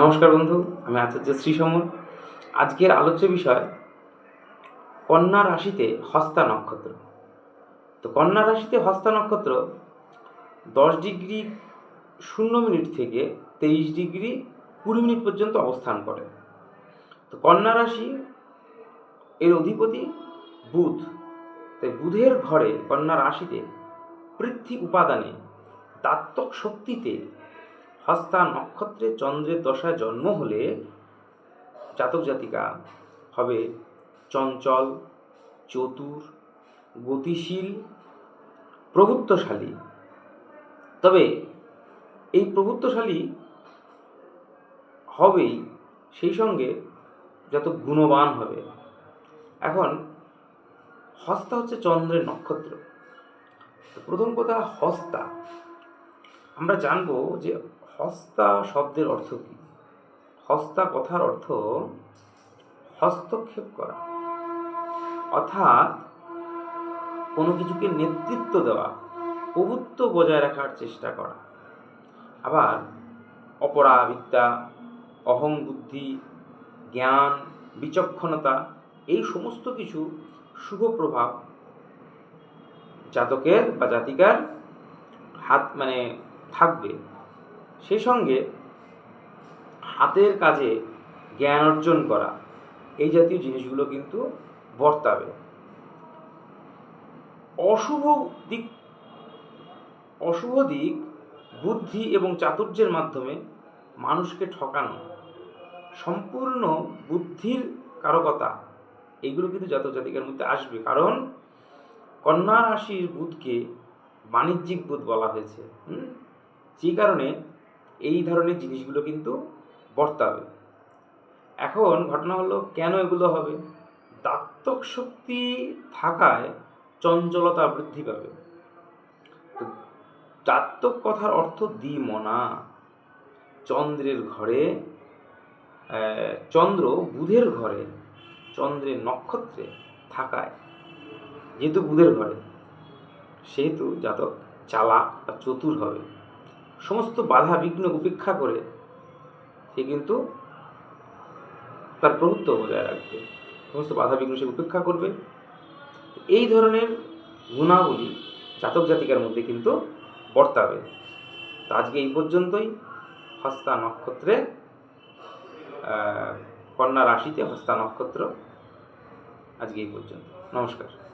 নমস্কার বন্ধু, আমি আচার্য শ্রীসমর আজকের আলোচ্য বিষয়, কন্যা রাশিতে হস্তা নক্ষত্র। তো কন্যা রাশিতে হস্তা নক্ষত্র দশ ডিগ্রি শূন্য মিনিট থেকে তেইশ ডিগ্রি কুড়ি মিনিট পর্যন্ত অবস্থান করে। তো কন্যা রাশি এর অধিপতি বুধ। তাই বুধের ঘরে কন্যা রাশিতে পৃথ্বী উপাদানে দাত্তক শক্তিতে হস্তা নক্ষত্রে চন্দ্রের দশায় জন্ম হলে জাতক জাতিকা হবে চঞ্চল, চতুর, গতিশীল, প্রভুত্বশালী। তবে এই প্রভুত্বশালী হবেই, সেই সঙ্গে যত গুণবান হবে। এখন হস্তা হচ্ছে চন্দ্রের নক্ষত্র। প্রথম কথা হস্তা। আমরা জানব যে হস্তা শব্দের অর্থ কী? হস্তা কথার অর্থ হস্তক্ষেপ করা। অর্থাৎ কোনো কিছুকে নেতৃত্ব দেওয়া, প্রভুত্ব বজায় রাখার চেষ্টা করা। আবার অপরাবিদ্যা অহং বুদ্ধি, জ্ঞান, বিচক্ষণতা এই সমস্ত কিছু শুভ প্রভাব জাতকের বা জাতিকার হাত মানে থাকবে। সেই সঙ্গে হাতের কাজে জ্ঞান অর্জন করা, এই জাতীয় জিনিসগুলো কিন্তু বর্তাবে অশুভ দিক অশুভ দিক বুদ্ধি এবং চাতুর্যের মাধ্যমে মানুষকে ঠকানো, সম্পূর্ণ বুদ্ধির কারকতা, এগুলো কিন্তু জাতক জাতিকার মধ্যে আসবে কারণ কন্যা রাশির বুধকে বাণিজ্যিক বুধ বলা হয়েছে? যে কারণে এই ধরনের জিনিসগুলো কিন্তু বর্তাবে। এখন ঘটনা হলো, কেন এগুলো হবে? দাত্তক শক্তি থাকায় চঞ্চলতা বৃদ্ধি পাবে। তো দাত্তক কথার অর্থ দ্বিমনা চন্দ্রের ঘরে চন্দ্র বুধের ঘরে, চন্দ্রের নক্ষত্রে থাকায়, যেহেতু বুধের ঘরে, সেহেতু জাতক চালাক বা চতুর হবে। সমস্ত বাধা বিঘ্ন উপেক্ষা করে সে কিন্তু তার প্রভুত্ব বজায় রাখবে। সমস্ত বাধা বিঘ্ন সে উপেক্ষা করবে। এই ধরনের গুণাবলী জাতক জাতিকার মধ্যে কিন্তু বর্তাবে। তো আজকে এই পর্যন্তই। হস্তা নক্ষত্রে কন্যা রাশিতে হস্তা নক্ষত্র। আজকে এই পর্যন্ত। নমস্কার।